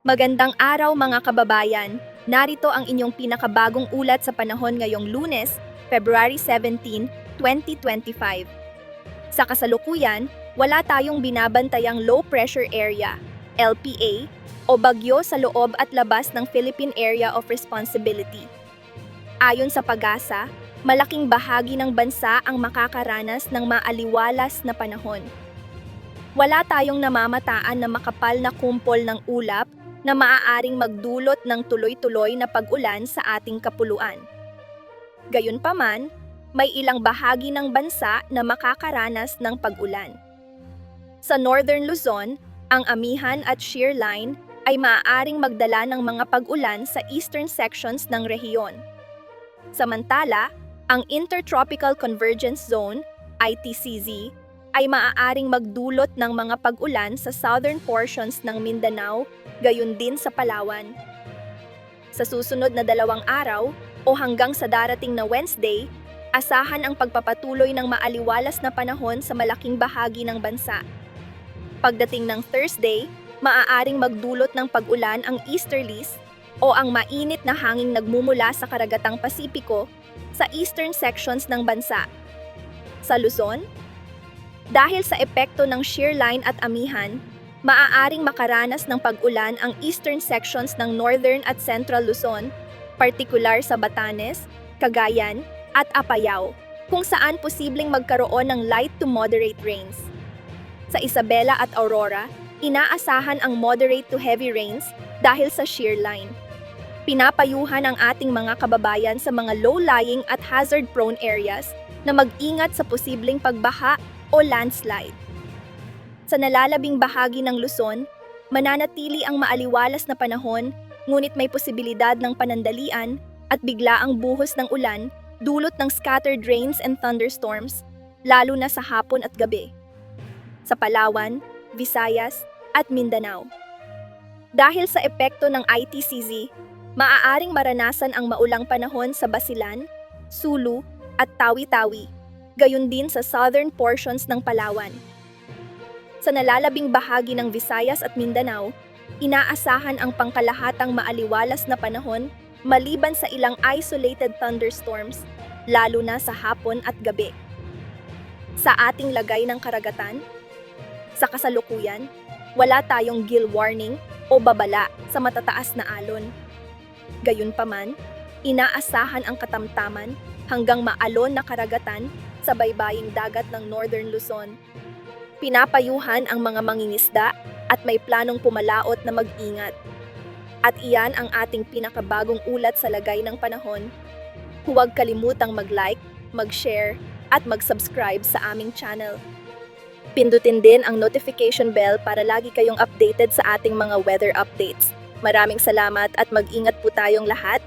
Magandang araw mga kababayan. Narito ang inyong pinakabagong ulat sa panahon ngayong Lunes, February 17, 2025. Sa kasalukuyan, wala tayong binabantayang low pressure area, LPA, o bagyo sa loob at labas ng Philippine Area of Responsibility. Ayon sa pag-asa, malaking bahagi ng bansa ang makakaranas ng maaliwalas na panahon. Wala tayong namamataan na makapal na kumpol ng ulap na maaaring magdulot ng tuloy-tuloy na pag-ulan sa ating kapuluan. Gayunpaman, may ilang bahagi ng bansa na makakaranas ng pag-ulan. Sa Northern Luzon, ang amihan at shear line ay maaaring magdala ng mga pag-ulan sa eastern sections ng rehiyon. Samantala, ang Intertropical Convergence Zone, ITCZ, ay maaaring magdulot ng mga pag-ulan sa southern portions ng Mindanao, gayon din sa Palawan. Sa susunod na dalawang araw o hanggang sa darating na Wednesday, asahan ang pagpapatuloy ng maaliwalas na panahon sa malaking bahagi ng bansa. Pagdating ng Thursday, maaaring magdulot ng pag-ulan ang easterlies o ang mainit na hanging nagmumula sa karagatang Pasipiko sa eastern sections ng bansa. Sa Luzon, dahil sa epekto ng shear line at amihan, maaaring makaranas ng pag-ulan ang eastern sections ng northern at central Luzon, partikular sa Batanes, Cagayan, at Apayao, kung saan posibleng magkaroon ng light to moderate rains. Sa Isabela at Aurora, inaasahan ang moderate to heavy rains dahil sa shear line. Pinapayuhan ang ating mga kababayan sa mga low-lying at hazard-prone areas na mag-ingat sa posibleng pagbaha o landslide. Sa nalalabing bahagi ng Luzon, mananatili ang maaliwalas na panahon ngunit may posibilidad ng panandalian at biglaang buhos ng ulan dulot ng scattered rains and thunderstorms, lalo na sa hapon at gabi. Sa Palawan, Visayas, at Mindanao. Dahil sa epekto ng ITCZ, maaaring maranasan ang maulang panahon sa Basilan, Sulu, at Tawi-Tawi, gayon din sa southern portions ng Palawan. Sa nalalabing bahagi ng Visayas at Mindanao, inaasahan ang pangkalahatang maaliwalas na panahon maliban sa ilang isolated thunderstorms, lalo na sa hapon at gabi. Sa ating lagay ng karagatan, sa kasalukuyan, wala tayong gill warning o babala sa matataas na alon. Gayunpaman, inaasahan ang katamtaman hanggang maalon na karagatan sa baybaying dagat ng Northern Luzon. Pinapayuhan ang mga mangingisda at may planong pumalaot na mag-ingat. At iyan ang ating pinakabagong ulat sa lagay ng panahon. Huwag kalimutang mag-like, mag-share, at mag-subscribe sa aming channel. Pindutin din ang notification bell para lagi kayong updated sa ating mga weather updates. Maraming salamat at mag-ingat po tayong lahat.